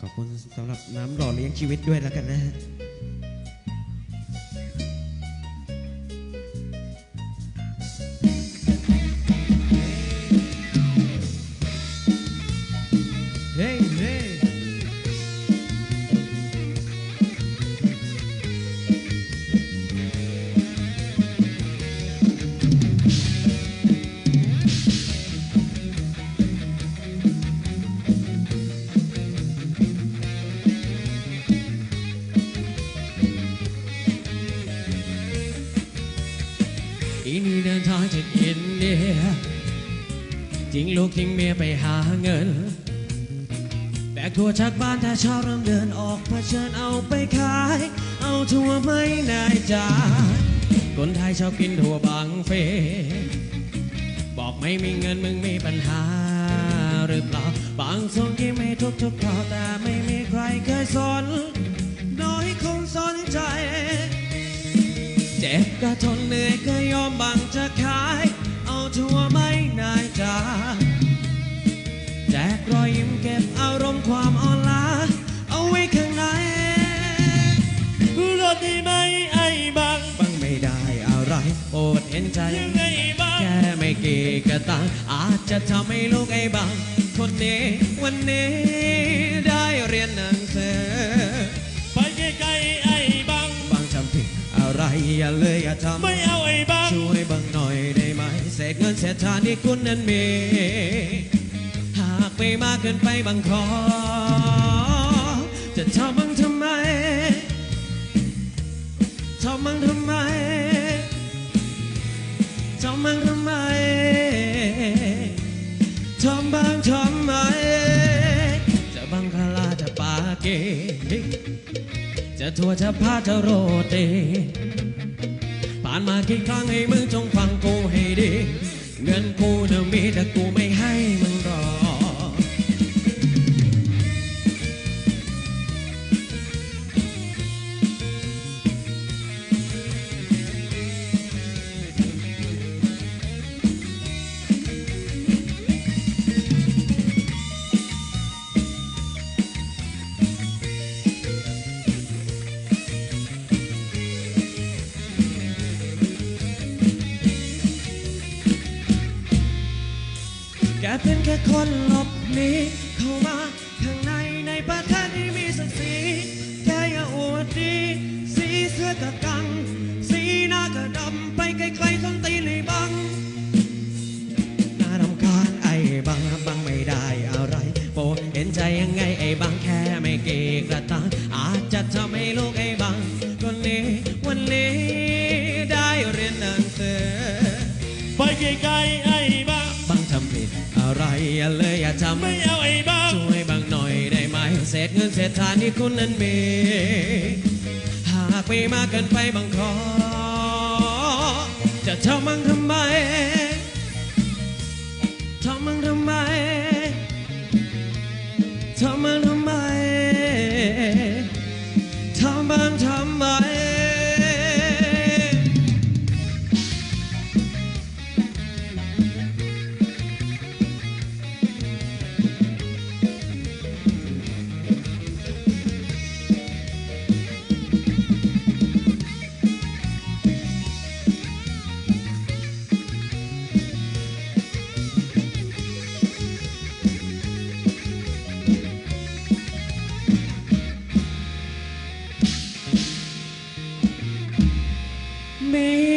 ขอบคุณสำหรับน้ำหล่อเลี้ยงชีวิตด้วยแล้วกันนะฮะ อีนี่เดินทางจากอินเดียทิ้งลูกทิ้งเมียไปหาเงิน แบกทัวจากบ้านถ้าเช้าเริ่มเดินออกเผชิญเอาไปขาย เอาทัวไม่นายจ้าคนไทยชอบกินถั่วบางเฟ บอกไม่มีเงินมึงมีปัญหาหรือเปล่า บางส่วนที่ไม่ทุกทุก นใจยังไงบังแค่ไม่กี่กระตังอาจจะทำให้ลูกไอ้บังคนนี้วันนี้ได้เรียนหนังสือไปไกลๆไอ้บังบางทำผิดอะไรอย่าเลยอย่าทำไม่เอาไอ้บังช่วยบังหน่อยได้ไหมเศษเงินเศษทานที่คุณนั้นมี หากไม่มากเกินไปบังขอจะทำบังทำไมทำบังทำ มันทำไมทำบังทำไม จะบังคลาจะปาเก จะทัวจะพาจะโรตีผ่านมากี่ครั้งให้มึงจงฟังกูให้ดี เงินกูน่ะมีแต่กูไม่ เป็นแค่คนหลบหนีเข้ามาข้างในในประเทศที่มีศักดิ์ศรีแกอย่าอวดดี สีเสื้อกะกัง สีหน้ากะดำไปไกลๆส้นตีนให้บังน่ารำคาญไอ้บังบังไม่ได้อะไรโปเห็นใจยังไงไอ้บังแค่ไม่เกกระตังอาจจะทำให้ลูกไอ้บังคนนี้วันนี้ได้เรียนหนังสือไปไกลๆ อะไรอย่าเลยอย่าทำไม่เอาไอ้บังช่วยบังหน่อยได้ไหมเศษเงินเศษทานที่คุณนั้นมี หากไม่มากเกินไปบังขอจะทำบังทำไม มี